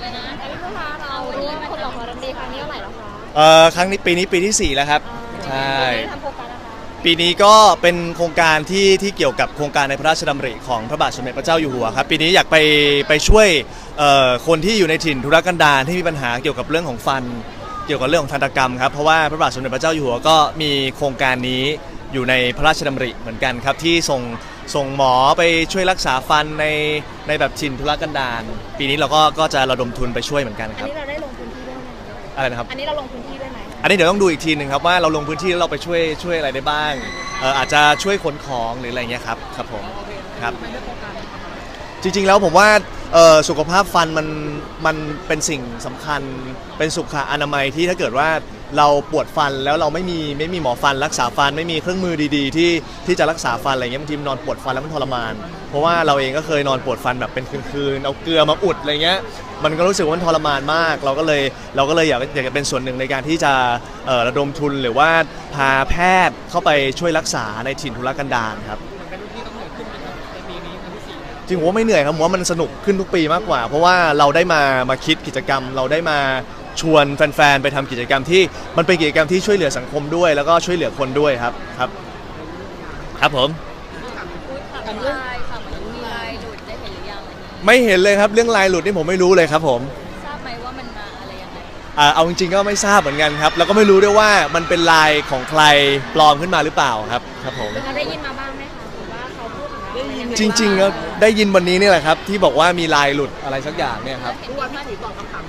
เลยนะแต่พี่ผู้ค้าเราร่มคนต่อของรันดีครั้งนี้เท่าไหร่แล้วคะเอ่อครั้งนี้ปีนี้ปีที่ 4 แล้วครับ ใช่ ปีนี้ก็เป็นโครงการที่ที่เกี่ยวกับโครงการในพระราชดำริของพระบาทสมเด็จพระเจ้าอยู่หัวครับปีนี้อยากไปไปช่วยเอ่อคนที่อยู่ในถิ่นธุรกันดารที่มีปัญหาเกี่ยวกับเรื่องของฟัน เกี่ยวกับเรื่องของทันตกรรมครับเพราะว่าพระบาทสมเด็จพระเจ้าอยู่หัวก็มีโครงการนี้อยู่ในพระราชดำริเหมือนกันครับที่ส่งส่งหมอไปช่วยรักษาฟันในในแบบถิ่นธุรกันดารปีนี้เราก็ก็จะระดมทุนไปช่วยเหมือนกันอันครับนี้เราได้ลงพื้นที่ด้วยไหมอะไรนะครับ อันนี้เราลงพื้นที่ด้วยไหม อันนี้เดี๋ยวต้องดูอีกทีหนึ่งครับว่าเราลงพื้นที่แล้วเราไปช่วยช่วยอะไรได้บ้างเอ่ออาจจะช่วยขนของหรืออะไรเงี้ยครับครับผมครับ จริงๆแล้วผมว่า เออสุขภาพฟันมันมันเป็นสิ่งสำคัญ เป็นสุขอนามัยที่ถ้าเกิดว่าเราปวดฟันแล้วเราไม่มีไม่มีหมอฟันรักษาฟันไม่มีเครื่องมือดีๆ ที่ที่จะรักษาฟันอะไรเงี้ยบางทีมันนอนปวดฟันแล้วมันทรมาน เพราะว่าเราเองก็เคยนอนปวดฟันแบบเป็นคืนๆเอาเกลือมาอุดอะไรเงี้ยมันก็รู้สึกว่ามันทรมานมาก เราก็เลยเราก็เลยอยากอยากจะเป็นส่วนหนึ่งในการที่จะเอ่อระดมทุนหรือว่าพาแพทย์เข้าไปช่วยรักษาในถิ่นทุรกันดารครับ จริงผมว่าไม่เหนื่อยครับผมว่ามันสนุกขึ้นทุกปีมากกว่า เพราะว่าเราได้มามาคิดกิจกรรม เราได้มาชวนแฟนๆไปทำกิจกรรมที่มันเป็นกิจกรรมที่ช่วยเหลือสังคมด้วย แล้วก็ช่วยเหลือคนด้วยครับครับ ครับผมพูดค่ะลายค่ะเหมือนมีลายหลุดได้เห็นหรือยังอันนี้ไม่เห็นเลยครับเรื่องลายหลุดนี่ผมไม่รู้เลยครับผมทราบไหมว่ามันมาอะไรยังไงอ่าเอาจริงๆก็ไม่ทราบเหมือนกันครับ แล้วก็ไม่รู้ด้วยว่ามันเป็นลายของใครปลอมขึ้นมาหรือเปล่าครับครับผมเราได้ยินมา จริง ๆ ก็ได้ยินวันนี้นี่แหละครับ ที่บอกว่ามีลายหลุดอะไรสักอย่างเนี่ยครับทุกวันพี่ถือตอบคำถาม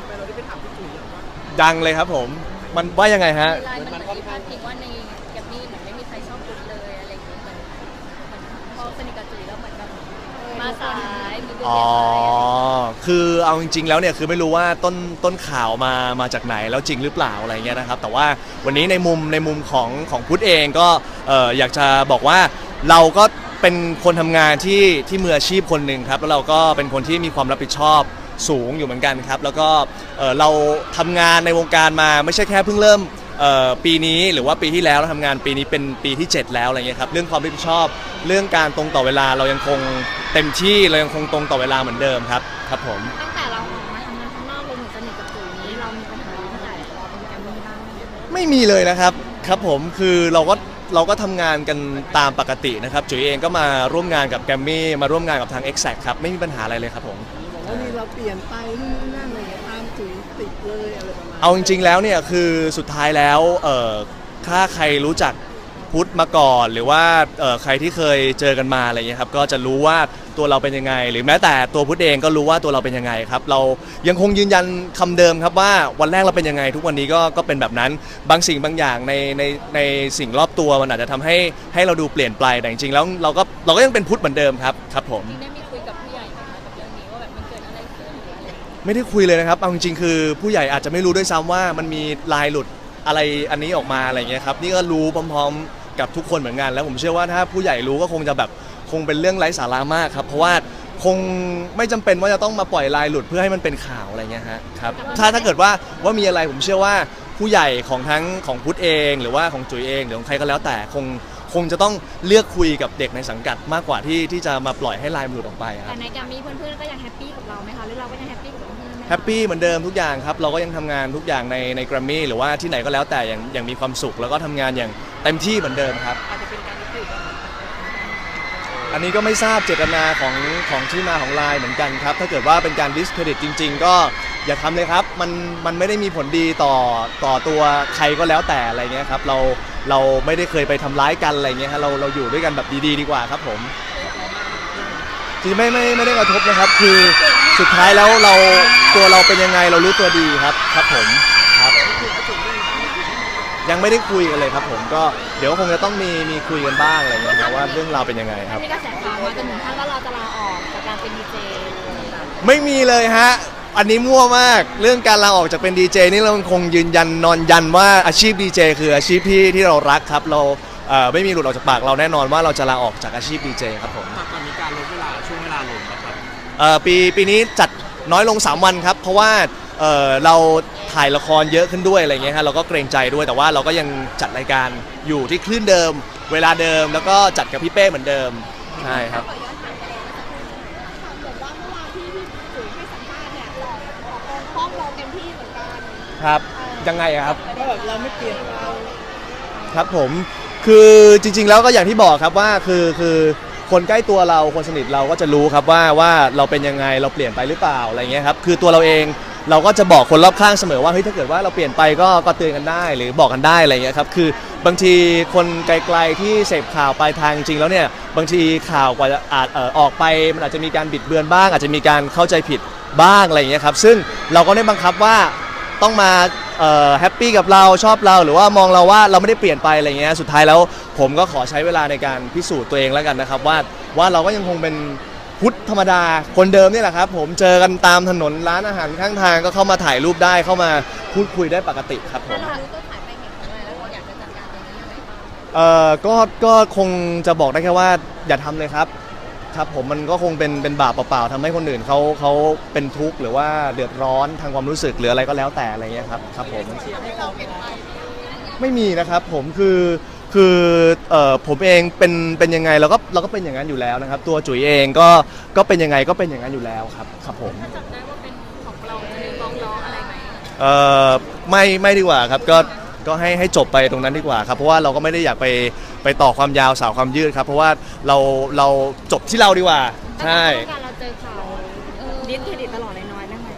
ดังเลยครับผม มันว่ายังไงฮะในไลน์มันเหมือนมีพาดพิงว่าในแกมมี่เหมือนไม่มีใครชอบคุณเลยอะไรอย่างเงี้ยเหมือนเหมือนพอสนิทกับจุ๋ยแล้วเหมือนแบบมาสายมีบุญอ๋อเรียนอะไรคือเอาจริง ๆ แล้วเนี่ยคือไม่รู้ว่าต้นต้นข่าวมามาจากไหนแล้วจริงหรือเปล่าอะไรเงี้ยนะครับ แต่ว่าวันนี้ในมุมในมุมของของพุทธเองก็เอ่ออยากจะบอกว่าเราก็ เป็นคนทำงานที่ที่มืออาชีพคนหนึ่งครับแล้วเราก็เป็นคนที่มีความรับผิดชอบสูงอยู่เหมือนกันครับ แล้วก็เอ่อเราทำงานในวงการมาไม่ใช่แค่เพิ่งเริ่มเอ่อปีนี้หรือว่าปีที่แล้วเราทำงานปีนี้เป็นปีที่ 7 แล้วอะไรเงี้ยครับเรื่องความรับผิดชอบ เรื่องการตรงต่อเวลาเรายังคงเต็มที่เรายังคงตรงต่อเวลาเหมือนเดิมครับครับผม ตั้งแต่เราออกมาทำงานข้างนอกรวมถึงสนิทกับจุ๋ยนี้เรามีปัญหาตั้งแต่เราเป็นแกมมี่บ้างไหม ไม่มีเลยนะครับครับผมคือเราก็ เราก็ทำงานกันตามปกตินะครับจุ๋ยเองก็มาร่วมงานกับแกรมมี่มาร่วมงานกับทาง Exact ครับไม่มีปัญหาอะไรเลยครับผมบอกว่ามีเราเปลี่ยนไปนู่นนี่นั่นอะไรอย่างเงี้ยตามจุ๋ยติดเลยอะไรประมาณเอาจริงๆแล้วเนี่ยคือสุดท้ายแล้วเอ่อถ้าใครรู้จัก พุทธมาก่อน หรือว่าเอ่อใครที่เคยเจอกันมาอะไรเงี้ยครับก็จะรู้ว่าตัวเราเป็นยังไง หรือแม้แต่ตัวพุทธเองก็รู้ว่าตัวเราเป็นยังไงครับ เรายังคงยืนยันคำเดิมครับว่าวันแรกเราเป็นยังไง ทุกวันนี้ก็ก็เป็นแบบนั้นบางสิ่งบางอย่างในในในสิ่งรอบตัวมันอาจจะทำให้ให้เราดูเปลี่ยนไปแต่จริงๆแล้วเราก็เราก็ยังเป็นพุทธเหมือนเดิมครับครับผมจริงได้มีคุยกับผู้ใหญ่ไหมคะกับเรื่องนี้ว่าแบบมันเกิดอะไรขึ้นหรืออะไรอย่างเงี้ยไม่ได้คุยเลยนะครับ เอาจริงๆ คือผู้ใหญ่อาจจะไม่รู้ด้วยซ้ำว่ามันมีลายหลุดอะไรอันนี้ออกมาอะไรเงี้ยครับ นี่ก็รู้พร้อมๆ กับทุกคนเหมือนกัน แล้วผมเชื่อว่าถ้าผู้ใหญ่รู้ก็คงจะแบบคงเป็นเรื่องไร้สาระมากครับ เพราะว่าคงไม่จำเป็นว่าจะต้องมาปล่อยลายหลุดเพื่อให้มันเป็นข่าวอะไรเงี้ยฮะครับถ้าถ้าเกิดว่าว่ามีอะไรผมเชื่อว่าผู้ใหญ่ของทั้งของพุทธเอง หรือว่าของจุ๋ยเองหรือของใครก็แล้วแต่คง คงจะต้องเลือกคุยกับเด็กในสังกัดมากกว่าที่ที่จะมาปล่อยให้ลายมันหลุดออกไปคแต่รับในแกมมี่เพื่อนๆก็ยังแฮปปี้กับเราไหมคะหรือเราก็ยังแฮปปี้กับเพื่อนๆไหมคะแฮปปี้เหมือนเดิมทุกอย่างครับ เราก็ยังทำงานทุกอย่างในในแกรมมี่หรือว่าที่ไหนก็แล้วแต่อย่างอย่างมีความสุข แล้วก็ทำงานอย่างเต็มที่เหมือนเดิมครับอันนี้ก็ไม่ทราบเจตนาของของที่มาของไลน์เหมือนกันครับ ถ้าเกิดว่าเป็นการดิสเครดิตจริง ๆ ก็อย่าทำเลยครับ มันมันไม่ได้มีผลดีต่อต่อตัวใครก็แล้วแต่อะไรเงี้ยครับ เรา เราไม่ได้เคยไปทำร้ายกันอะไรเงี้ยฮะเราเราอยู่ด้วยกันแบบดีๆดีกว่าครับผมจริงๆไม่ไม่ไม่ได้กระทบนะครับ คือสุดท้ายแล้วเราตัวเราเป็นยังไงเรารู้ตัวดีครับครับผมครับยังไม่ได้คุยกันเลยครับ ผมก็เดี๋ยวคงจะต้องมีมีคุยกันบ้างอะไรเงี้ยนะว่าเรื่องราวเป็นยังไงครับ มีกระแสข่าวมาจนถึงขั้นว่าเราจะลาออกจากการเป็นดีเจ ไม่มีเลยฮะ อันนี้มั่วมากเรื่องการลาออกจากเป็นดีเจนี่เราคงยืนยันนอนยันว่าอาชีพดีเจคืออาชีพที่ที่เรารักครับ เราเอ่อไม่มีหลุดออกจากปากเราแน่นอนว่าเราจะลาออกจากอาชีพดีเจครับผมตอนมีการลดเวลาช่วงเวลาลงครับเอ่อปีปีนี้จัดน้อยลง 3 วันครับ เพราะว่าเอ่อเราถ่ายละครเยอะขึ้นด้วยอะไรเงี้ยฮะเราก็เกรงใจด้วยแต่ว่าเราก็ยังจัดรายการอยู่ที่คลื่นเดิม เวลาเดิมแล้วก็จัดกับพี่เป้เหมือนเดิมใช่ครับ ครับยังไงอะครับ ก็แบบเราไม่เปลี่ยนเราครับผมคือจริง ๆ แล้วก็อย่างที่บอกครับว่าคือคือคนใกล้ตัวเราคนสนิทเราก็จะรู้ครับว่าว่าเราเป็นยังไงเราเปลี่ยนไปหรือเปล่าอะไรเงี้ยครับคือตัวเราเองเราก็จะบอกคนรอบข้างเสมอว่าเฮ้ยถ้าเกิดว่าเราเปลี่ยนไปก็ก็เตือนกันได้หรือบอกกันได้อะไรเงี้ยครับคือบางทีคนไกลๆที่เสพข่าวปลายทางจริงแล้วเนี่ยบางทีข่าวกว่าจะอาจเอ่อออกไปมันอาจจะมีการบิดเบือนบ้าง อาจจะมีการเข้าใจผิดบ้างอะไรเงี้ยครับซึ่งเราก็ได้บังคับว่า ต้องมาแฮปปี้กับเราชอบเรา หรือว่ามองเราว่าเราไม่ได้เปลี่ยนไปอะไรเงี้ยสุดท้ายแล้วผมก็ขอใช้เวลาในการพิสูจน์ตัวเองแล้วกันนะครับ ว่าว่าเราก็ยังคงเป็นพุทธธรรมดาคนเดิมนี่แหละครับ ผมเจอกันตามถนนร้านอาหารข้างทางก็เข้ามาถ่ายรูปได้เข้ามาพูดคุยได้ปกติครับผมถ้าเรารู้ต้นสายปลายเหตุของอะไรแล้วเราอยากจะจัดการตรงนี้ยังไงบ้างเอ่อก็ก็คงจะบอกได้แค่ว่าอย่าทำเลยครับ ครับผมมันก็คงเป็นเป็นบาปเปล่าๆทำให้คนอื่นเขาเขาเป็นทุกข์หรือว่าเดือดร้อนทางความรู้สึกหรืออะไรก็แล้วแต่อะไรเงี้ยครับครับผมไม่มีนะครับผมคือคือเอ่อผมเองเป็นเป็นยังไงเราก็เราก็เป็นอย่างนั้นอยู่แล้วนะครับ ตัวจุ๋ยเองก็ก็เป็นยังไงก็เป็นอย่างนั้นอยู่แล้วครับครับผมถ้าจับได้ว่าเป็นของเราจะมีฟ้องร้องอะไรไหมเอ่อไม่ไม่ดีกว่าครับก็ ก็ให้ให้จบไปตรงนั้นดีกว่าครับเพราะว่าเราก็ไม่ได้อยากไปไปต่อความยาวสาวความยืดครับ เพราะว่าเราเราจบที่เราดีกว่าใช่การเราเจอข่าวดิ้นเครดิตตลอดเลยน้อยบ้างไหม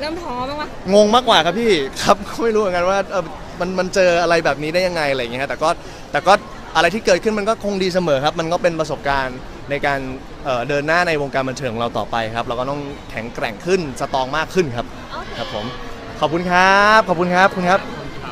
เริ่มท้อบ้างวะงงมากกว่าครับพี่ครับไม่รู้เหมือนกันว่าเออมันมันเจออะไรแบบนี้ได้ยังไงอะไรอย่างเงี้ยฮะแต่ก็แต่ก็อะไรที่เกิดขึ้นมันก็คงดีเสมอครับ มันก็เป็นประสบการณ์ในการเอ่อเดินหน้าในวงการบันเทิงของเราต่อไปครับ เราก็ต้องแข็งแกร่งขึ้นสตรองมากขึ้นครับโอเคครับผมขอบคุณครับขอบคุณครับขอบคุณครับ